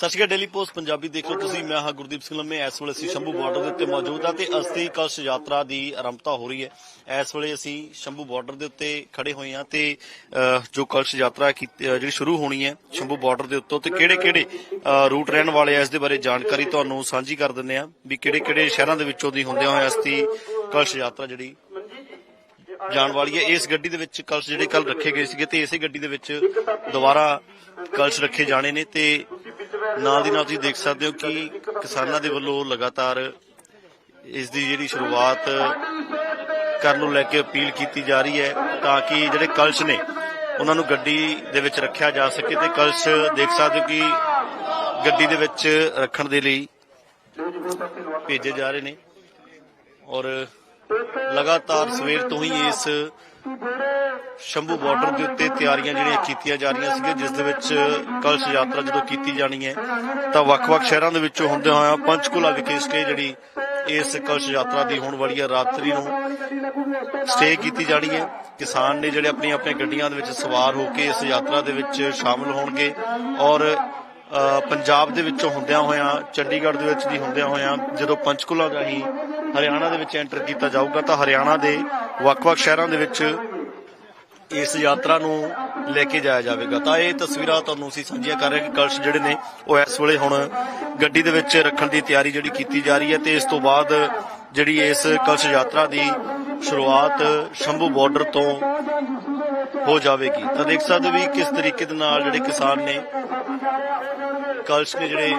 ਸਤਿ ਸ਼੍ਰੀ ਅਕਾਲ ਡੇਲੀ ਪੋਸਟ ਪੰਜਾਬੀ ਦੇਖ ਰਹੇ ਤੁਸੀਂ, ਮੈਂ ਹਾਂ ਗੁਰਦੀਪ ਸਿੰਘ ਲੰਮੇ। ਇਸ ਵੇਲੇ ਅਸੀਂ ਸ਼ੰਭੂ ਬਾਰਡਰ ਦੇ ਉੱਤੇ ਮੌਜੂਦ ਹਾਂ ਤੇ ਅਸਥੀ ਕਲਸ਼ ਯਾਤਰਾ ਦੀ ਆਰੰਭਤਾ ਹੋ ਰਹੀ ਹੈ। ਇਸ ਵੇਲੇ ਅਸੀਂ ਸ਼ੰਭੂ ਬਾਰਡਰ ਦੇ ਉੱਤੇ ਖੜੇ ਹੋਏ ਹਾਂ ਤੇ ਜੋ ਕਲਸ਼ ਯਾਤਰਾ ਜਿਹੜੀ ਸ਼ੁਰੂ ਹੋਣੀ ਹੈ ਸ਼ੰਭੂ ਬਾਰਡਰ ਦੇ ਉੱਤੋਂ ਤੇ ਕਿਹੜੇ-ਕਿਹੜੇ ਰੂਟ ਰਹਿਣ ਵਾਲੇ ਆ ਇਸ ਦੇ ਬਾਰੇ ਜਾਣਕਾਰੀ ਤੁਹਾਨੂੰ ਸਾਂਝੀ ਕਰ ਦਿੰਦੇ ਆ ਵੀ ਕਿਹੜੇ-ਕਿਹੜੇ ਸ਼ਹਿਰਾਂ ਦੇ ਵਿੱਚੋਂ ਦੀ ਹੁੰਦਿਆਂ ਹੋਇਆ ਅਸਥੀ ਕਲਸ਼ ਯਾਤਰਾ ਜਿਹੜੀ ਜਾਣ ਵਾਲੀ ਹੈ। ਇਸ ਗੱਡੀ ਦੇ ਵਿੱਚ ਕਲਸ਼ ਜਿਹੜੇ ਕੱਲ ਰੱਖੇ ਗਏ ਸੀਗੇ ਤੇ ਇਸੇ ਗੱਡੀ ਦੇ ਵਿੱਚ ਦੁਬਾਰਾ ਕਲਸ਼ ਰੱਖੇ ਜਾਣੇ ਨੇ ਤੇ ਨਾਲ ਦੀ ਨਾਲ ਤੁਸੀਂ ਦੇਖ ਸਕਦੇ ਹੋ ਕਿ ਕਿਸਾਨਾਂ ਦੇ ਵੱਲੋਂ ਲਗਾਤਾਰ ਇਸ ਦੀ ਜਿਹੜੀ ਸ਼ੁਰੂਆਤ ਕਰਨ ਨੂੰ ਲੈ ਕੇ ਅਪੀਲ ਕੀਤੀ ਜਾ ਰਹੀ ਹੈ ਤਾਂ ਕਿ ਜਿਹੜੇ ਕਲਸ਼ ਨੇ, ਉਹਨਾਂ ਨੂੰ ਗੱਡੀ ਦੇ ਵਿੱਚ ਰੱਖਿਆ ਜਾ ਸਕੇ ਤੇ ਕਲਸ਼ ਦੇਖ ਸਕਦੇ ਹੋ ਕਿ ਗੱਡੀ ਦੇ ਵਿੱਚ ਰੱਖਣ ਦੇ ਲਈ ਭੇਜੇ ਜਾ ਰਹੇ ਨੇ ਔਰ ਲਗਾਤਾਰ ਸਵੇਰ ਤੋਂ ਹੀ ਇਸ ਸ਼ੰਭੂ ਬਾਰਡਰ ਦੇ ਉੱਤੇ ਤਿਆਰੀਆਂ ਜਿਹੜੀਆਂ ਕੀਤੀਆਂ ਜਾ ਰਹੀਆਂ ਸੀਗੀਆਂ, ਜਿਸ ਦੇ ਵਿੱਚ ਕਲਸ਼ ਯਾਤਰਾ ਜਦੋਂ ਕੀਤੀ ਜਾਣੀ ਹੈ, ਤਾਂ ਵੱਖ-ਵੱਖ ਸ਼ਹਿਰਾਂ ਦੇ ਵਿੱਚੋਂ ਹੁੰਦੇ ਹੋਇਆ ਪੰਚਕੂਲਾ ਵਿਖੇ ਸਟੇ ਜਿਹੜੀ ਇਸ ਕਲਸ਼ ਯਾਤਰਾ ਦੀ ਹੋਣ ਵਾਲੀ ਹੈ, ਰਾਤਰੀ ਨੂੰ ਸਟੇ ਕੀਤੀ ਜਾਣੀ ਹੈ। ਕਿਸਾਨ ਨੇ ਜਿਹੜੇ ਆਪਣੀ ਆਪਣੀਆਂ ਗੱਡੀਆਂ ਦੇ ਵਿੱਚ ਸਵਾਰ ਹੋ ਕੇ ਇਸ ਯਾਤਰਾ ਦੇ ਵਿੱਚ ਸ਼ਾਮਲ ਹੋਣਗੇ ਔਰ ਪੰਜਾਬ ਦੇ ਵਿੱਚੋਂ ਹੁੰਦਿਆਂ ਹੋਇਆਂ, ਚੰਡੀਗੜ੍ਹ ਦੇ ਵਿੱਚ ਦੀ ਹੁੰਦਿਆਂ ਹੋਇਆਂ, ਜਦੋਂ ਪੰਚਕੁਲਾ ਰਾਹੀਂ ਹਰਿਆਣਾ ਦੇ ਵਿੱਚ ਐਂਟਰ ਕੀਤਾ ਜਾਊਗਾ, ਤਾਂ ਹਰਿਆਣਾ ਦੇ ਵੱਖ-ਵੱਖ ਸ਼ਹਿਰਾਂ ਦੇ ਵਿੱਚ ਇਸ ਯਾਤਰਾ ਨੂੰ ਲੈ ਕੇ ਜਾਇਆ ਜਾਵੇਗਾ। ਤਾਂ ਇਹ ਤਸਵੀਰਾਂ ਤੁਹਾਨੂੰ ਅਸੀਂ ਸਾਂਝੀਆਂ ਕਰ ਰਹੇ ਕਿ ਕਲਸ਼ ਜਿਹੜੇ ਨੇ, ਉਹ ਇਸ ਵੇਲੇ ਹੁਣ ਗੱਡੀ ਦੇ ਵਿੱਚ ਰੱਖਣ ਦੀ ਤਿਆਰੀ ਜਿਹੜੀ ਕੀਤੀ ਜਾ ਰਹੀ ਹੈ ਤੇ ਇਸ ਤੋਂ ਬਾਅਦ ਜਿਹੜੀ ਇਸ ਕਲਸ਼ ਯਾਤਰਾ ਦੀ ਸ਼ੁਰੂਆਤ ਸ਼ੰਭੂ ਬਾਰਡਰ ਤੋਂ ਹੋ ਜਾਵੇਗੀ। ਤਾਂ ਦੇਖ ਸਕਦੇ ਹੋ ਵੀ ਕਿਸ ਤਰੀਕੇ ਦੇ ਨਾਲ ਜਿਹੜੇ ਕਿਸਾਨ ਨੇ ਕਲਸ਼ ਨੇ ਜਿਹੜੇ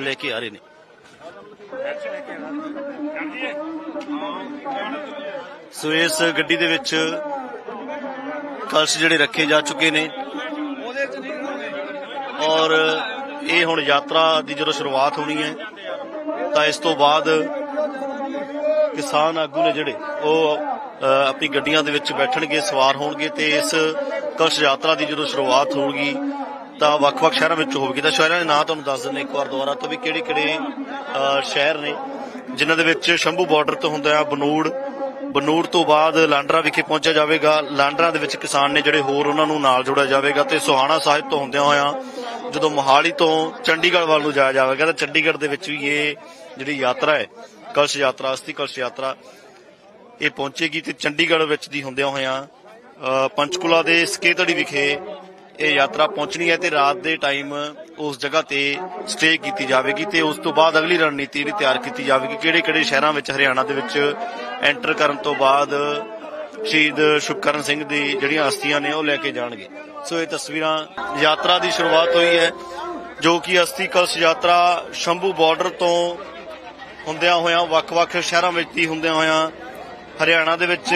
ਲੈ ਕੇ ਆ ਰਹੇ ਨੇ। ਸੋ ਇਸ ਗੱਡੀ ਦੇ ਵਿੱਚ ਕਲਸ਼ ਜਿਹੜੇ ਰੱਖੇ ਜਾ ਚੁੱਕੇ ਨੇ। ਔਰ ਇਹ ਹੁਣ ਯਾਤਰਾ ਦੀ ਜਦੋਂ ਸ਼ੁਰੂਆਤ ਹੋਣੀ ਹੈ, ਤਾਂ ਇਸ ਤੋਂ ਬਾਅਦ ਕਿਸਾਨ ਆਗੂ ਨੇ ਜਿਹੜੇ, ਉਹ ਆਪਣੀ ਗੱਡੀਆਂ ਦੇ ਵਿੱਚ ਬੈਠਣਗੇ, ਸਵਾਰ ਹੋਣਗੇ ਤੇ ਇਸ ਕਲਸ਼ ਯਾਤਰਾ ਦੀ ਜਦੋਂ ਸ਼ੁਰੂਆਤ ਹੋਊਗੀ, ਤਾਂ ਵੱਖ-ਵੱਖ ਸ਼ਹਿਰਾਂ ਵਿੱਚ ਹੋਵੇਗੀ। ਤਾਂ ਸ਼ਹਿਰਾਂ ਦੇ ਨਾਂ ਤੁਹਾਨੂੰ ਦੱਸ ਦਿੰਦੇ ਇੱਕ ਵਾਰ ਦੁਬਾਰਾ ਤੋਂ ਵੀ ਕਿਹੜੇ-ਕਿਹੜੇ ਸ਼ਹਿਰ ਨੇ, ਜਿਨ੍ਹਾਂ ਦੇ ਵਿੱਚ ਸ਼ੰਭੂ ਬਾਰਡਰ ਤੋਂ ਹੁੰਦਾ ਆ ਬਨੂੜ। ਬਨੂੜ ਤੋਂ ਬਾਅਦ ਲਾਂਡਰਾ ਵਿਖੇ ਪਹੁੰਚਿਆ ਜਾਵੇਗਾ। ਲਾਂਡਰਾ ਦੇ ਵਿੱਚ ਕਿਸਾਨ ਨੇ ਜਿਹੜੇ ਹੋਰ ਉਹਨਾਂ ਨੂੰ ਨਾਲ ਜੋੜਿਆ ਜਾਵੇਗਾ ਤੇ ਸੋਹਾਣਾ ਸਾਹਿਬ ਤੋਂ ਹੁੰਦਿਆਂ ਹੋਇਆਂ ਜਦੋਂ ਮੋਹਾਲੀ ਤੋਂ ਚੰਡੀਗੜ੍ਹ ਵੱਲ ਨੂੰ ਜਾਇਆ ਜਾਵੇਗਾ, ਤਾਂ ਚੰਡੀਗੜ੍ਹ ਦੇ ਵਿੱਚ ਵੀ ਇਹ ਜਿਹੜੀ ਯਾਤਰਾ ਹੈ, ਕਲਸ਼ ਯਾਤਰਾ ਅਸਥੀ ਕਲਸ਼ ਯਾਤਰਾ ਇਹ ਪਹੁੰਚੇਗੀ ਤੇ ਚੰਡੀਗੜ੍ਹ ਵਿੱਚ ਦੀ ਹੁੰਦਿਆਂ ਹੋਇਆਂ ਅ, ਪੰਚਕੂਲਾ ਦੇ ਸਕੇਤੜੀ ਵਿਖੇ ਇਹ ਯਾਤਰਾ ਪਹੁੰਚਣੀ ਹੈ ਤੇ ਰਾਤ ਦੇ ਟਾਈਮ ਉਸ ਜਗ੍ਹਾ ਤੇ ਸਟੇ ਕੀਤੀ ਜਾਵੇਗੀ ਤੇ ਉਸ ਤੋਂ ਬਾਅਦ ਅਗਲੀ ਰਣਨੀਤੀ ਜਿਹੜੀ ਤਿਆਰ ਕੀਤੀ ਜਾਵੇਗੀ ਕਿਹੜੇ-ਕਿਹੜੇ ਸ਼ਹਿਰਾਂ ਵਿੱਚ ਹਰਿਆਣਾ ਦੇ ਵਿੱਚ ਐਂਟਰ ਕਰਨ ਤੋਂ ਬਾਅਦ ਸ਼ਹੀਦ ਸ਼ੁਕਰਨ ਸਿੰਘ ਦੀ ਜਿਹੜੀਆਂ ਅਸਥੀਆਂ ਨੇ ਉਹ ਲੈ ਕੇ ਜਾਣਗੇ। ਸੋ ਇਹ ਤਸਵੀਰਾਂ ਯਾਤਰਾ ਦੀ ਸ਼ੁਰੂਆਤ ਹੋਈ ਹੈ ਜੋ ਕਿ ਅਸਥੀ ਕਲਸ਼ ਯਾਤਰਾ ਸ਼ੰਭੂ ਬਾਰਡਰ ਤੋਂ ਹੁੰਦਿਆਂ ਹੋਇਆਂ ਵੱਖ-ਵੱਖ ਸ਼ਹਿਰਾਂ ਵਿੱਚ ਦੀ ਹੁੰਦਿਆਂ ਹੋਇਆਂ ਹਰਿਆਣਾ ਦੇ ਵਿੱਚ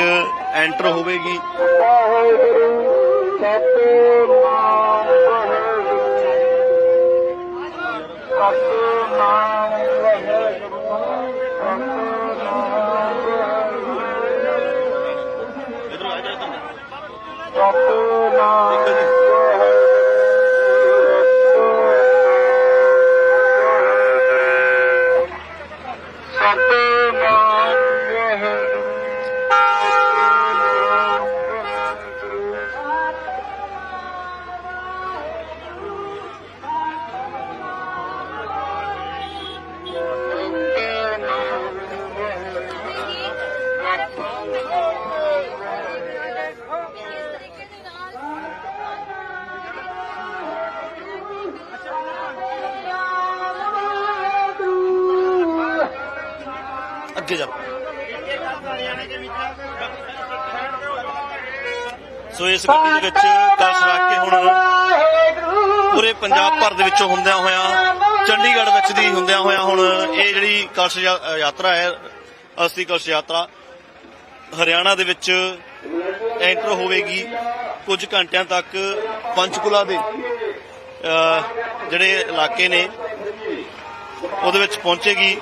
ਐਂਟਰ ਹੋਵੇਗੀ। ਅੱਗੇ ਸੋ ਇਸ ਗੱਡੀ ਦੇ ਵਿੱਚ ਕਲਸ਼ ਰੱਖ ਕੇ ਹੁਣ ਪੂਰੇ ਪੰਜਾਬ ਭਰ ਦੇ ਵਿੱਚੋਂ ਹੁੰਦਿਆਂ ਹੋਇਆਂ, ਚੰਡੀਗੜ੍ਹ ਵਿੱਚ ਦੀ ਹੁੰਦਿਆਂ ਹੋਇਆਂ ਹੁਣ ਇਹ ਜਿਹੜੀ ਕਲਸ਼ ਯਾ- ਯਾਤਰਾ ਹੈ ਅਸਥੀ ਕਲਸ਼ ਯਾਤਰਾ, ਹਰਿਆਣਾ ਦੇ ਵਿੱਚ ਐਂਟਰ ਹੋਵੇਗੀ ਕੁਝ ਘੰਟਿਆਂ ਤੱਕ ਪੰਚਕੁਲਾ ਦੇ ਜਿਹੜੇ ਇਲਾਕੇ ਨੇ, ਉਹਦੇ ਵਿੱਚ ਪਹੁੰਚੇਗੀ।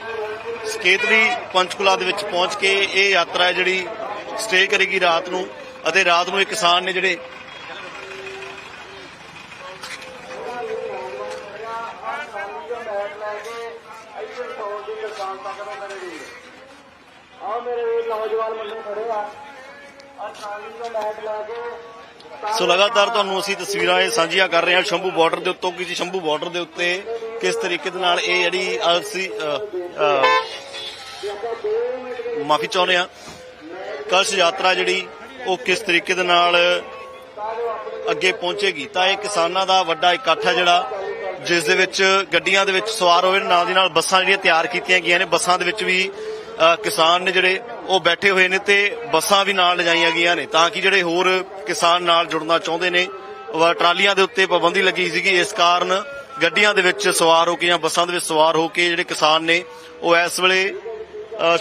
ਸਕੇਤਰੀ ਪੰਚਕੁਲਾ ਦੇ ਵਿੱਚ ਪਹੁੰਚ ਕੇ ਇਹ ਯਾਤਰਾ ਹੈ ਜਿਹੜੀ ਸਟੇ ਕਰੇਗੀ ਰਾਤ ਨੂੰ ਅਤੇ ਰਾਤ ਨੂੰ ਇਹ ਕਿਸਾਨ ਨੇ ਜਿਹੜੇ ਸੋ ਲਗਾਤਾਰ ਤੁਹਾਨੂੰ ਅਸੀਂ ਤਸਵੀਰਾਂ ਇਹ ਸਾਂਝੀਆਂ ਕਰ ਰਹੇ ਹਾਂ ਸ਼ੰਭੂ ਬਾਰਡਰ ਦੇ ਉੱਤੋਂ ਕਿਸੇ ਸ਼ੰਭੂ ਬਾਰਡਰ ਦੇ ਉੱਤੇ ਕਿਸ ਤਰੀਕੇ ਦੇ ਨਾਲ ਇਹ ਜਿਹੜੀ ਅਸੀਂ ਮਾਫੀ ਚਾਹੁੰਦੇ ਹਾਂ ਕਲਸ਼ ਯਾਤਰਾ ਜਿਹੜੀ, ਉਹ ਕਿਸ ਤਰੀਕੇ ਦੇ ਨਾਲ ਅੱਗੇ ਪਹੁੰਚੇਗੀ? ਤਾਂ ਇਹ ਕਿਸਾਨਾਂ ਦਾ ਵੱਡਾ ਇਕੱਠ ਹੈ ਜਿਹੜਾ, ਜਿਸ ਦੇ ਵਿੱਚ ਗੱਡੀਆਂ ਦੇ ਵਿੱਚ ਸਵਾਰ ਹੋਏ ਨਾਲ ਦੀ ਨਾਲ ਬੱਸਾਂ ਜਿਹੜੀਆਂ ਤਿਆਰ ਕੀਤੀਆਂ ਗਈਆਂ ਨੇ, ਬੱਸਾਂ ਦੇ ਵਿੱਚ ਵੀ ਕਿਸਾਨ ਨੇ ਜਿਹੜੇ, ਉਹ ਬੈਠੇ ਹੋਏ ਨੇ ਤੇ ਬੱਸਾਂ ਵੀ ਨਾਲ ਲਿਜਾਈਆਂ ਗਈਆਂ ਨੇ, ਤਾਂ ਕਿ ਜਿਹੜੇ ਹੋਰ ਕਿਸਾਨ ਨਾਲ ਜੁੜਨਾ ਚਾਹੁੰਦੇ ਨੇ ਟਰਾਲੀਆਂ ਦੇ ਉੱਤੇ ਪਾਬੰਦੀ ਲੱਗੀ ਸੀਗੀ, ਇਸ ਕਾਰਨ ਗੱਡੀਆਂ ਦੇ ਵਿੱਚ ਸਵਾਰ ਹੋ ਕੇ ਜਾਂ ਬੱਸਾਂ ਦੇ ਵਿੱਚ ਸਵਾਰ ਹੋ ਕੇ ਜਿਹੜੇ ਕਿਸਾਨ ਨੇ, ਉਹ ਇਸ ਵੇਲੇ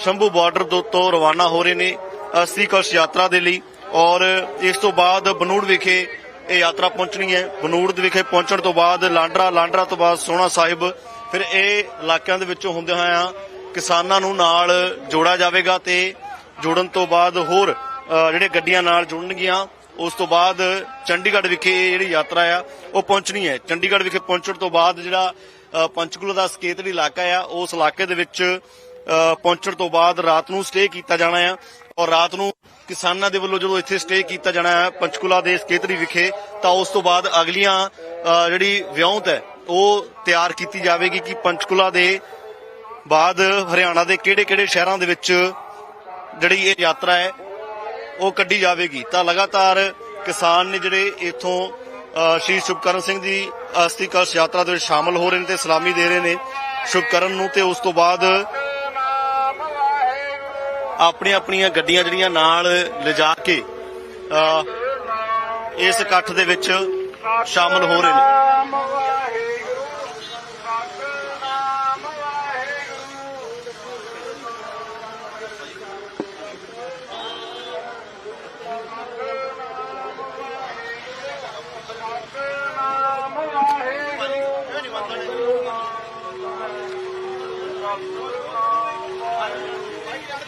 ਸ਼ੰਭੂ ਬਾਰਡਰ ਤੋਂ ਰਵਾਨਾ ਹੋ ਰਹੇ ਨੇ ਅਸਲੀ ਕਲਸ਼ ਯਾਤਰਾ ਦੇ ਲਈ ਔਰ ਇਸ ਤੋਂ ਬਾਅਦ ਬਨੂੜ ਵਿਖੇ ਇਹ ਯਾਤਰਾ ਪਹੁੰਚਣੀ ਹੈ। ਬਨੂੜ ਦੇ ਵਿਖੇ ਪਹੁੰਚਣ ਤੋਂ ਬਾਅਦ ਲਾਂਡਰਾ ਲਾਂਡਰਾ ਤੋਂ ਬਾਅਦ ਸੋਹਣਾ ਸਾਹਿਬ, ਫਿਰ ਇਹ ਇਲਾਕਿਆਂ ਦੇ ਵਿੱਚੋਂ ਹੁੰਦੇ ਹੋਇਆਂ ਕਿਸਾਨਾਂ ਨੂੰ ਨਾਲ ਜੋੜਾ ਜਾਵੇਗਾ ਤੇ ਜੋੜਨ ਤੋਂ ਬਾਅਦ ਹੋਰ ਜਿਹੜੇ ਗੱਡੀਆਂ ਨਾਲ ਜੁੜਨਗੀਆਂ। ਉਸ ਤੋਂ ਬਾਅਦ ਚੰਡੀਗੜ੍ਹ ਵਿਖੇ ਇਹ ਜਿਹੜੀ ਯਾਤਰਾ ਆ, ਉਹ ਪਹੁੰਚਣੀ ਹੈ। ਚੰਡੀਗੜ੍ਹ ਵਿਖੇ ਪਹੁੰਚਣ ਤੋਂ ਬਾਅਦ ਜਿਹੜਾ ਪੰਚਕੂਲਾ ਦਾ ਸਕੇਤਰੀ ਇਲਾਕਾ ਆ, ਉਸ ਇਲਾਕੇ ਦੇ ਵਿੱਚ ਪਹੁੰਚਣ ਤੋਂ ਬਾਅਦ ਰਾਤ ਨੂੰ ਸਟੇ ਕੀਤਾ ਜਾਣਾ ਆ ਔਰ ਰਾਤ ਨੂੰ ਕਿਸਾਨਾਂ ਦੇ ਵੱਲੋਂ ਜਦੋਂ ਇੱਥੇ ਸਟੇ ਕੀਤਾ ਜਾਣਾ ਹੈ ਪੰਚਕੂਲਾ ਦੇ ਸਕੇਤਰੀ ਵਿਖੇ, ਤਾਂ ਉਸ ਤੋਂ ਬਾਅਦ ਅਗਲੀਆਂ ਜਿਹੜੀ ਵਿਉਂਤ ਹੈ, ਉਹ ਤਿਆਰ ਕੀਤੀ ਜਾਵੇਗੀ ਕਿ ਪੰਚਕੂਲਾ ਦੇ ਬਾਅਦ ਹਰਿਆਣਾ ਦੇ ਕਿਹੜੇ-ਕਿਹੜੇ ਸ਼ਹਿਰਾਂ ਦੇ ਵਿੱਚ ਜਿਹੜੀ ਇਹ ਯਾਤਰਾ ਹੈ ਉਹ ਕੱਢੀ ਜਾਵੇਗੀ। ਤਾਂ ਲਗਾਤਾਰ ਕਿਸਾਨ ਨੇ ਜਿਹੜੇ ਇਥੋਂ ਸ਼੍ਰੀ ਸ਼ੁਭਕਰਨ ਸਿੰਘ ਦੀ ਅਸਥੀ ਕਲਸ਼ ਯਾਤਰਾ ਦੇ ਵਿੱਚ ਸ਼ਾਮਲ ਹੋ ਰਹੇ ਨੇ ਤੇ ਸਲਾਮੀ ਦੇ ਰਹੇ ਨੇ ਸ਼ੁਭਕਰਨ ਨੂੰ ਤੇ ਉਸ ਤੋਂ ਬਾਅਦ ਆਪਣੀਆਂ ਆਪਣੀਆਂ ਗੱਡੀਆਂ ਜਿਹੜੀਆਂ ਨਾਲ ਲਿਜਾ ਕੇ ਅ, ਇਸ ਇਕੱਠ ਦੇ ਵਿੱਚ ਸ਼ਾਮਲ ਹੋ ਰਹੇ ਨੇ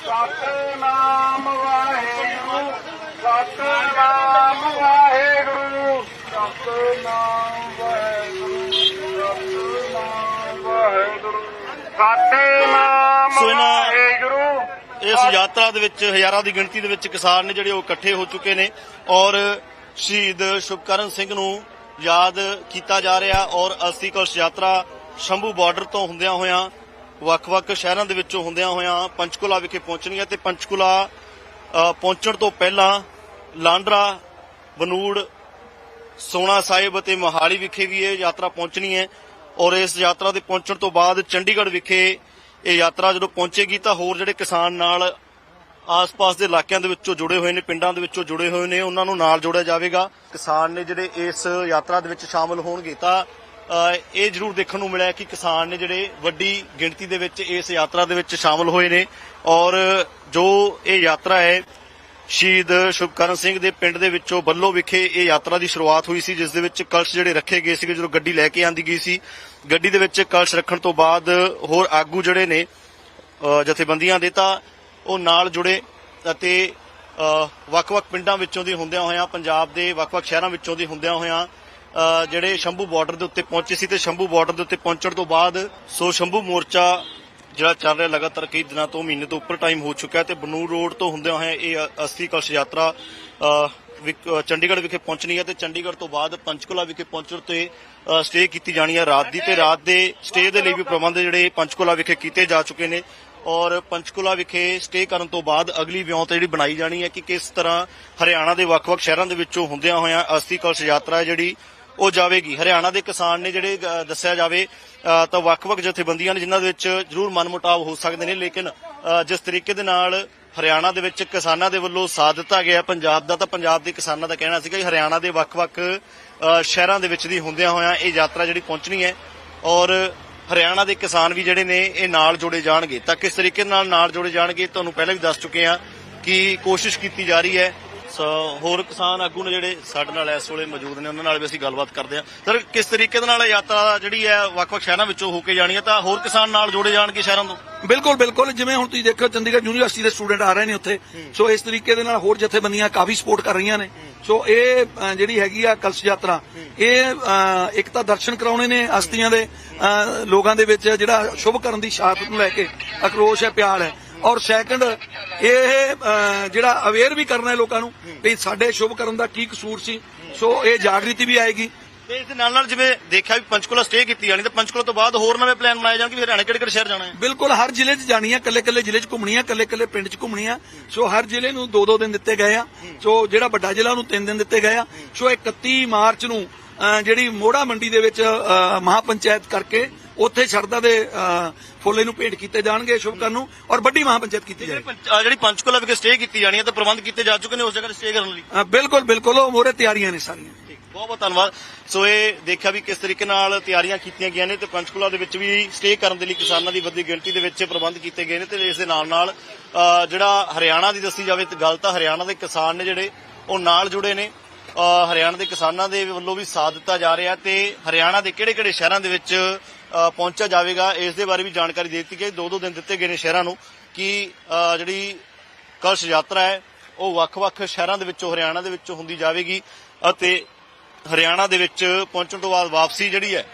ਸਤਨਾਮ ਵਾਹਿਗੁਰੂ ਸਤਨਾਮ ਵਾਹਿਗੁਰੂ ਸਤਨਾਮ ਵਾਹਿਗੁਰੂ ਸਤਨਾਮ ਵਾਹਿਗੁਰੂ ਸਤਨਾਮ ਸੋ ਇਹਨਾਂ- ਵਾਹਿਗੁਰੂ ਇਸ ਯਾਤਰਾ ਦੇ ਵਿੱਚ ਹਜ਼ਾਰਾਂ ਦੀ ਗਿਣਤੀ ਦੇ ਵਿੱਚ ਕਿਸਾਨ ਨੇ ਜਿਹੜੇ ਉਹ ਇਕੱਠੇ ਹੋ ਚੁੱਕੇ ਨੇ ਔਰ ਸ਼ਹੀਦ ਸ਼ੁਭਕਰਨ ਸਿੰਘ ਨੂੰ ਯਾਦ ਕੀਤਾ ਜਾ ਰਿਹਾ ਔਰ ਅਸਥੀ ਕਲਸ਼ ਯਾਤਰਾ ਸ਼ੰਭੂ ਬਾਰਡਰ ਤੋਂ ਹੁੰਦਿਆਂ ਹੋਇਆਂ ਵੱਖ-ਵੱਖ ਸ਼ਹਿਰਾਂ ਦੇ ਵਿੱਚੋਂ ਹੁੰਦਿਆਂ ਹੋਇਆਂ ਪੰਚਕੂਲਾ ਵਿਖੇ ਪਹੁੰਚਣੀ ਹੈ ਤੇ ਪੰਚਕੂਲਾ ਪਹੁੰਚਣ ਤੋਂ ਪਹਿਲਾਂ ਲਾਂਡਰਾ ਬਨੂੜ ਸੋਨਾ ਸਾਹਿਬ ਅਤੇ ਮੋਹਾਲੀ ਵਿਖੇ ਵੀ ਇਹ ਯਾਤਰਾ ਪਹੁੰਚਣੀ ਹੈ ਔਰ ਇਸ ਯਾਤਰਾ ਦੇ ਪਹੁੰਚਣ ਤੋਂ ਬਾਅਦ ਚੰਡੀਗੜ੍ਹ ਵਿਖੇ ਇਹ ਯਾਤਰਾ ਜਦੋਂ ਪਹੁੰਚੇਗੀ ਤਾਂ ਹੋਰ ਜਿਹੜੇ ਕਿਸਾਨ ਨਾਲ ਆਸ-ਪਾਸ ਦੇ ਇਲਾਕਿਆਂ ਦੇ ਵਿੱਚੋਂ ਜੁੜੇ ਹੋਏ ਨੇ, ਪਿੰਡਾਂ ਦੇ ਵਿੱਚੋਂ ਜੁੜੇ ਹੋਏ ਨੇ, ਉਹਨਾਂ ਨੂੰ ਨਾਲ ਜੋੜਿਆ ਜਾਵੇਗਾ। ਕਿਸਾਨ ਨੇ ਜਿਹੜੇ ਇਸ ਯਾਤਰਾ ਦੇ ਵਿੱਚ ਸ਼ਾਮਲ ਹੋਣਗੇ ਤਾਂ ਇਹ ਜ਼ਰੂਰ ਦੇਖਣ ਨੂੰ ਮਿਲਿਆ ਕਿ ਕਿਸਾਨ ਨੇ ਜਿਹੜੇ ਵੱਡੀ ਗਿਣਤੀ ਦੇ ਵਿੱਚ ਇਸ ਯਾਤਰਾ ਦੇ ਵਿੱਚ ਸ਼ਾਮਲ ਹੋਏ ਨੇ ਔਰ ਜੋ ਇਹ ਯਾਤਰਾ ਹੈ ਸ਼ਹੀਦ ਸ਼ੁਭਕਰਨ ਸਿੰਘ ਦੇ ਪਿੰਡ ਦੇ ਵਿੱਚੋਂ ਬੱਲੋ ਵਿਖੇ ਇਹ ਯਾਤਰਾ ਦੀ ਸ਼ੁਰੂਆਤ ਹੋਈ ਸੀ, ਜਿਸ ਦੇ ਵਿੱਚ ਕਲਸ਼ ਜਿਹੜੇ ਰੱਖੇ ਗਏ ਸੀਗੇ, ਜਦੋਂ ਗੱਡੀ ਲੈ ਕੇ ਆਂਦੀ ਗਈ ਸੀ। ਗੱਡੀ ਦੇ ਵਿੱਚ ਕਲਸ਼ ਰੱਖਣ ਤੋਂ ਬਾਅਦ ਹੋਰ ਆਗੂ ਜਿਹੜੇ ਨੇ ਜਥੇਬੰਦੀਆਂ ਦੇ ਤਾਂ ਉਹ ਨਾਲ ਜੁੜੇ ਅਤੇ ਵੱਖ-ਵੱਖ ਪਿੰਡਾਂ ਵਿੱਚੋਂ ਦੀ ਹੁੰਦਿਆਂ ਹੋਇਆਂ, ਪੰਜਾਬ ਦੇ ਵੱਖ-ਵੱਖ ਸ਼ਹਿਰਾਂ ਵਿੱਚੋਂ ਦੀ ਹੁੰਦਿਆਂ ਹੋਇਆਂ ਜਿਹੜੇ ਸ਼ੰਭੂ ਬਾਰਡਰ ਦੇ ਉੱਤੇ ਪਹੁੰਚੇ ਸੀ ਤੇ ਸ਼ੰਭੂ ਬਾਰਡਰ ਦੇ ਉੱਤੇ ਪਹੁੰਚਣ ਤੋਂ ਬਾਅਦ ਸੋ ਸ਼ੰਭੂ ਮੋਰਚਾ ਜਿਹੜਾ ਚੱਲ ਰਿਹਾ ਲਗਾਤਾਰ ਕਈ ਦਿਨਾਂ ਤੋਂ ਮਹੀਨੇ ਤੋਂ ਉੱਪਰ ਟਾਈਮ ਹੋ ਚੁੱਕਾ ਹੈ ਤੇ ਬਨੂਰ ਰੋਡ ਤੋਂ ਹੁੰਦਿਆਂ ਹੋਇਆਂ ਇਹ ਅਸਥੀ ਕਲਸ਼ ਯਾਤਰਾ ਚੰਡੀਗੜ੍ਹ ਵਿਖੇ ਪਹੁੰਚਣੀ ਹੈ ਤੇ ਚੰਡੀਗੜ੍ਹ ਤੋਂ ਬਾਅਦ ਪੰਚਕੂਲਾ ਵਿਖੇ ਪਹੁੰਚਣ ਤੇ ਸਟੇ ਕੀਤੀ ਜਾਣੀ ਹੈ ਰਾਤ ਦੀ ਤੇ ਰਾਤ ਦੇ ਸਟੇ ਦੇ ਲਈ ਵੀ ਪ੍ਰਬੰਧ ਜਿਹੜੇ ਪੰਚਕੂਲਾ ਵਿਖੇ ਕੀਤੇ ਜਾ ਚੁੱਕੇ ਨੇ ਔਰ ਪੰਚਕੂਲਾ ਵਿਖੇ ਸਟੇ ਕਰਨ ਤੋਂ ਬਾਅਦ ਅਗਲੀ ਵਿਉਂਤ ਜਿਹੜੀ ਬਣਾਈ ਜਾਣੀ ਹੈ ਕਿ ਕਿਸ ਤਰ੍ਹਾਂ ਹਰਿਆਣਾ ਦੇ ਵੱਖ-ਵੱਖ ਸ਼ਹਿਰਾਂ ਦੇ ਵਿੱਚੋਂ ਹੁੰਦਿਆਂ ਹੋਇਆਂ ਅਸਥੀ ਕਲਸ਼ ਯਾਤਰਾ ਹੈ ਜਿਹੜੀ ਉਹ ਜਾਵੇਗੀ। ਹਰਿਆਣਾ ਦੇ ਕਿਸਾਨ ਨੇ ਜਿਹੜੇ ਦੱਸਿਆ ਜਾਵੇ ਤਾਂ ਵੱਖ-ਵੱਖ ਜਥੇਬੰਦੀਆਂ ਨੇ ਜਿਨ੍ਹਾਂ ਦੇ ਵਿੱਚ ਜ਼ਰੂਰ ਮਨਮੁਟਾਵ ਹੋ ਸਕਦੇ ਨੇ, ਲੇਕਿਨ ਜਿਸ ਤਰੀਕੇ ਦੇ ਨਾਲ ਹਰਿਆਣਾ ਦੇ ਵਿੱਚ ਕਿਸਾਨਾਂ ਦੇ ਵੱਲੋਂ ਸਾਥ ਦਿੱਤਾ ਗਿਆ, ਪੰਜਾਬ ਦਾ, ਤਾਂ ਪੰਜਾਬ ਦੇ ਕਿਸਾਨਾਂ ਦਾ ਕਹਿਣਾ ਸੀਗਾ ਕਿ ਹਰਿਆਣਾ ਦੇ ਵੱਖ-ਵੱਖ ਸ਼ਹਿਰਾਂ ਦੇ ਵਿੱਚ ਦੀ ਹੁੰਦਿਆਂ ਹੋਇਆਂ ਇਹ ਯਾਤਰਾ ਜਿਹੜੀ ਪਹੁੰਚਣੀ ਹੈ ਔਰ ਹਰਿਆਣਾ ਦੇ ਕਿਸਾਨ ਵੀ ਜਿਹੜੇ ਨੇ, ਇਹ ਨਾਲ ਜੋੜੇ ਜਾਣਗੇ। ਤਾਂ ਕਿਸ ਤਰੀਕੇ ਨਾਲ ਨਾਲ ਜੋੜੇ ਜਾਣਗੇ, ਤੁਹਾਨੂੰ ਪਹਿਲਾਂ ਵੀ ਦੱਸ ਚੁੱਕੇ ਹਾਂ ਕਿ ਕੋਸ਼ਿਸ਼ ਕੀਤੀ ਜਾ ਰਹੀ ਹੈ ਸੋ ਹੋਰ ਕਿਸਾਨ ਆਗੂ ਨੇ ਜਿਹੜੇ ਸਾਡੇ ਨਾਲ ਇਸ ਵੇਲੇ ਮੌਜੂਦ ਨੇ ਉਹਨਾਂ ਨਾਲ ਵੀ ਅਸੀਂ ਗੱਲਬਾਤ ਕਰਦੇ ਹਾਂ। ਸਰ ਕਿਸ ਤਰੀਕੇ ਦੇ ਨਾਲ ਇਹ ਯਾਤਰਾ ਜਿਹੜੀ ਹੈ ਵੱਖ-ਵੱਖ ਸ਼ਹਿਰਾਂ ਵਿੱਚੋਂ ਹੋ ਕੇ ਜਾਣੀ ਹੈ ਤਾਂ ਹੋਰ ਕਿਸਾਨ ਨਾਲ ਜੋੜੇ ਜਾਣਗੇ ਸ਼ਹਿਰਾਂ ਤੋਂ? ਬਿਲਕੁਲ ਬਿਲਕੁਲ। ਜਿਵੇਂ ਹੁਣ ਤੁਸੀਂ ਦੇਖੋ ਚੰਡੀਗੜ੍ਹ ਯੂਨੀਵਰਸਿਟੀ ਦੇ ਸਟੂਡੈਂਟ ਆ ਰਹੇ ਨੇ ਉੱਥੇ। ਸੋ ਇਸ ਤਰੀਕੇ ਦੇ ਨਾਲ ਹੋਰ ਜਥੇਬੰਦੀਆਂ ਕਾਫੀ ਸਪੋਰਟ ਕਰ ਰਹੀਆਂ ਨੇ। ਸੋ ਇਹ ਜਿਹੜੀ ਹੈਗੀ ਆ ਕਲਸ਼ ਯਾਤਰਾ ਇਹ ਇੱਕ ਤਾਂ ਦਰਸ਼ਨ ਕਰਾਉਣੇ ਨੇ ਅਸਤੀਆਂ ਦੇ ਲੋਕਾਂ ਦੇ ਵਿੱਚ ਜਿਹੜਾ ਸ਼ੁਭ ਕਰਨ ਦੀ ਸ਼ਹਾਦਤ ਨੂੰ ਲੈ ਕੇ ਅਕਰੋਸ਼ ਹੈ ਪਿਆਰ ਹੈ। ਔਰ ਸੈਕੰਡ ਇਹ ਜਿਹੜਾ ਅਵੇਅਰ ਵੀ ਕਰਨਾ ਹੈ ਲੋਕਾਂ ਨੂੰ ਵੀ ਸਾਡੇ ਸ਼ੁਭ ਕਰਨ ਦਾ ਕੀ ਕਸੂਰ ਸੀ। ਸੋ ਇਹ ਜਾਗ੍ਰਿਤੀ ਵੀ ਆਏਗੀ। ਤੇ ਇਸ ਦੇ ਨਾਲ ਨਾਲ ਜਿਵੇਂ ਦੇਖਿਆ ਵੀ ਪੰਚਕੂਲਾ ਸਟੇ ਕੀਤੀ ਜਾਣੀ ਤੇ ਪੰਚਕੂਲਾ ਤੋਂ ਬਾਅਦ ਹੋਰ ਨਵੇਂ ਪਲਾਨ ਬਣਾਏ ਜਾਣਗੇ ਵੀ ਹਰਿਆਣਾ ਕਿਹੜੇ ਕਿਹੜੇ ਸ਼ਹਿਰ ਜਾਣਾ ਹੈ? ਬਿਲਕੁਲ ਹਰ ਜ਼ਿਲ੍ਹੇ 'ਚ ਜਾਣੀ ਆ ਕੱਲੇ ਕੱਲੇ ਜ਼ਿਲ੍ਹੇ 'ਚ ਘੁੰਮਣੀ ਆ ਕੱਲੇ ਕੱਲੇ ਪਿੰਡ 'ਚ ਘੁੰਮਣੀ ਆ ਸੋ ਹਰ ਜ਼ਿਲ੍ਹੇ ਨੂੰ ਦੋ ਦੋ ਦਿਨ ਦਿੱਤੇ ਗਏ ਆ। ਸੋ ਜਿਹੜਾ ਵੱਡਾ ਜ਼ਿਲ੍ਹਾ ਉਹਨੂੰ ਤਿੰਨ ਦਿਨ ਦਿੱਤੇ ਗਏ ਆ। ਸੋ 31 ਮਾਰਚ ਨੂੰ ਜਿਹੜੀ ਮੋੜਾ ਮੰਡੀ ਦੇ ਵਿੱਚ ਮਹਾਪੰਚਾਇਤ ਕਰਕੇ ਉੱਥੇ ਸ਼ਰਧਾ ਦੇ ਫੁੱਲ ਇਹਨੂੰ ਭੇਟ ਕੀਤੇ ਜਾਣਗੇ ਸ਼ੁਭਕਰ ਨੂੰ ਔਰ ਵੱਡੀ ਮਹਾਪੰਚਾਇਤ ਕੀਤੀ ਜਾਏਗੀ। ਜਿਹੜੀ ਪੰਚਕੂਲਾ ਵਿਖੇ ਸਟੇ ਕੀਤੀ ਜਾਣੀ ਹੈ ਤੇ ਪ੍ਰਬੰਧ ਕੀਤੇ ਜਾ ਚੁੱਕੇ ਨੇ ਉਸ ਜਗ੍ਹਾ ਤੇ ਸਟੇ ਕਰਨ ਲਈ। ਬਿਲਕੁਲ ਬਿਲਕੁਲ ਉਹ ਮੋਰੇ ਤਿਆਰੀਆਂ ਨੇ ਸਾਰੀਆਂ। ਬਹੁਤ ਬਹੁਤ ਧੰਨਵਾਦ। ਸੋ ਇਹ ਦੇਖਿਆ ਵੀ ਕਿਸ ਤਰੀਕੇ ਨਾਲ ਤਿਆਰੀਆਂ ਕੀਤੀਆਂ ਗਈਆਂ ਨੇ ਤੇ ਪੰਚਕੂਲਾ ਦੇ ਵਿੱਚ ਵੀ ਸਟੇ ਕਰਨ ਦੇ ਲਈ ਕਿਸਾਨਾਂ ਦੀ ਵੱਡੀ ਗਿਣਤੀ ਦੇ ਵਿੱਚ ਪ੍ਰਬੰਧ ਕੀਤੇ ਗਏ ਨੇ ਤੇ ਇਸ ਦੇ ਨਾਲ ਨਾਲ ਜਿਹੜਾ ਹਰਿਆਣਾ ਦੀ ਦੱਸੀ ਜਾਵੇ ਤੇ ਗੱਲ ਤਾਂ ਹਰਿਆਣਾ ਦੇ ਕਿਸਾਨ ਨੇ ਜਿਹੜੇ ਉਹ ਨਾਲ ਜੁੜੇ ਨੇ। ਹਰਿਆਣਾ ਦੇ ਕਿਸਾਨਾਂ ਦੇ ਵੱਲੋਂ ਵੀ ਸਾਥ ਦਿੱਤਾ ਜਾ ਰਿਹਾ ਤੇ ਹਰਿਆਣਾ ਦੇ ਕਿਹੜੇ-ਕਿਹੜੇ ਸ਼ਹਿਰਾਂ ਦੇ ਵਿੱਚ ਪਹੁੰਚਿਆ ਜਾਵੇਗਾ। ਇਸ ਦੇ ਬਾਰੇ ਵੀ ਜਾਣਕਾਰੀ ਦੇ ਦਿੱਤੀ ਗਈ। ਦੋ ਦੋ ਦਿਨ ਦਿੱਤੇ ਗਏ ਨੇ ਸ਼ਹਿਰਾਂ ਨੂੰ ਕਿ ਜਿਹੜੀ ਕਲਸ਼ ਯਾਤਰਾ ਹੈ, ਉਹ ਵੱਖ-ਵੱਖ ਸ਼ਹਿਰਾਂ ਦੇ ਵਿੱਚੋਂ, ਹਰਿਆਣਾ ਦੇ ਵਿੱਚੋਂ ਹੁੰਦੀ ਜਾਵੇਗੀ ਅਤੇ ਹਰਿਆਣਾ ਦੇ ਵਿੱਚ ਪਹੁੰਚਣ ਤੋਂ ਬਾਅਦ ਵਾਪਸੀ ਜਿਹੜੀ ਹੈ,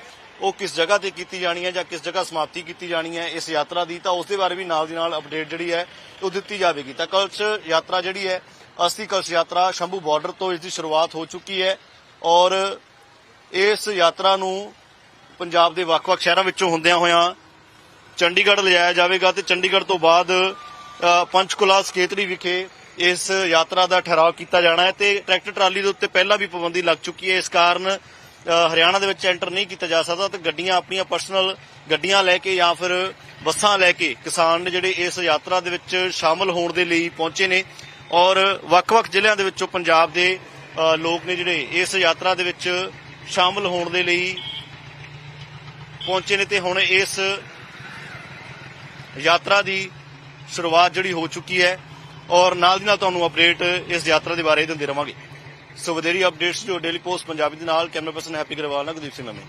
ਉਹ ਕਿਸ ਜਗ੍ਹਾ ਤੇ ਕੀਤੀ ਜਾਣੀ ਹੈ ਜਾਂ ਕਿਸ ਜਗ੍ਹਾ ਸਮਾਪਤੀ ਕੀਤੀ ਜਾਣੀ ਹੈ ਇਸ ਯਾਤਰਾ ਦੀ, ਤਾਂ ਉਸ ਦੇ ਬਾਰੇ ਵੀ ਨਾਲ ਦੀ ਨਾਲ ਅਪਡੇਟ ਜਿਹੜੀ ਹੈ, ਉਹ ਦਿੱਤੀ ਜਾਵੇਗੀ। ਤਾਂ ਕਲਸ਼ ਯਾਤਰਾ ਜਿਹੜੀ ਹੈ, ਅਸਲੀ ਕਲਸ਼ ਯਾਤਰਾ ਸ਼ੰਭੂ ਬਾਰਡਰ ਤੋਂ ਇਸ ਦੀ ਸ਼ੁਰੂਆਤ ਹੋ ਚੁੱਕੀ ਹੈ ਔਰ ਇਸ ਯਾਤਰਾ ਨੂੰ ਪੰਜਾਬ ਦੇ ਵੱਖ-ਵੱਖ ਸ਼ਹਿਰਾਂ ਵਿੱਚੋਂ ਹੁੰਦਿਆਂ ਹੋਇਆਂ ਚੰਡੀਗੜ੍ਹ ਲਿਜਾਇਆ ਜਾਵੇਗਾ ਤੇ ਚੰਡੀਗੜ੍ਹ ਤੋਂ ਬਾਅਦ ਅ, ਪੰਚਕੁਲਾ ਸਕੇਤਰੀ ਵਿਖੇ ਇਸ ਯਾਤਰਾ ਦਾ ਠਹਿਰਾਅ ਕੀਤਾ ਜਾਣਾ ਹੈ ਤੇ ਟਰੈਕਟਰ ਟਰਾਲੀ ਦੇ ਉੱਤੇ ਪਹਿਲਾਂ ਵੀ ਪਾਬੰਦੀ ਲੱਗ ਚੁੱਕੀ ਹੈ। ਇਸ ਕਾਰਨ ਹਰਿਆਣਾ ਦੇ ਵਿੱਚ ਐਂਟਰ ਨਹੀਂ ਕੀਤਾ ਜਾ ਸਕਦਾ ਤੇ ਗੱਡੀਆਂ ਆਪਣੀਆਂ ਪਰਸਨਲ ਗੱਡੀਆਂ ਲੈ ਕੇ ਜਾਂ ਫਿਰ ਬੱਸਾਂ ਲੈ ਕੇ ਕਿਸਾਨ ਨੇ ਜਿਹੜੇ ਇਸ ਯਾਤਰਾ ਦੇ ਵਿੱਚ ਸ਼ਾਮਲ ਹੋਣ ਦੇ ਲਈ ਪਹੁੰਚੇ ਨੇ ਔਰ ਵੱਖ-ਵੱਖ ਜ਼ਿਲ੍ਹਿਆਂ ਦੇ ਵਿੱਚੋਂ ਪੰਜਾਬ ਦੇ ਲੋਕ ਨੇ ਜਿਹੜੇ ਇਸ ਯਾਤਰਾ ਦੇ ਵਿੱਚ ਸ਼ਾਮਲ ਹੋਣ ਦੇ ਲਈ ਪਹੁੰਚੇ ਨੇ ਤੇ ਹੁਣ ਇਸ ਯਾਤਰਾ ਦੀ ਸ਼ੁਰੂਆਤ ਜਿਹੜੀ ਹੋ ਚੁੱਕੀ ਹੈ ਔਰ ਨਾਲ ਦੀ ਨਾਲ ਤੁਹਾਨੂੰ ਅਪਡੇਟ ਇਸ ਯਾਤਰਾ ਦੇ ਬਾਰੇ ਦਿੰਦੇ ਰਵਾਂਗੇ। ਸੋ ਵਧੇਰੀ ਅਪਡੇਟਸ ਜੋ ਡੇਲੀ ਪੋਸਟ ਪੰਜਾਬੀ ਦੇ ਨਾਲ, ਕੈਮਰਾ ਪਰਸਨ ਹੈਪੀ ਗਰੇਵਾਲ ਨਾਲ ਗੁਰਦੀਪ ਸਿੰਘ ਨਵੇਂ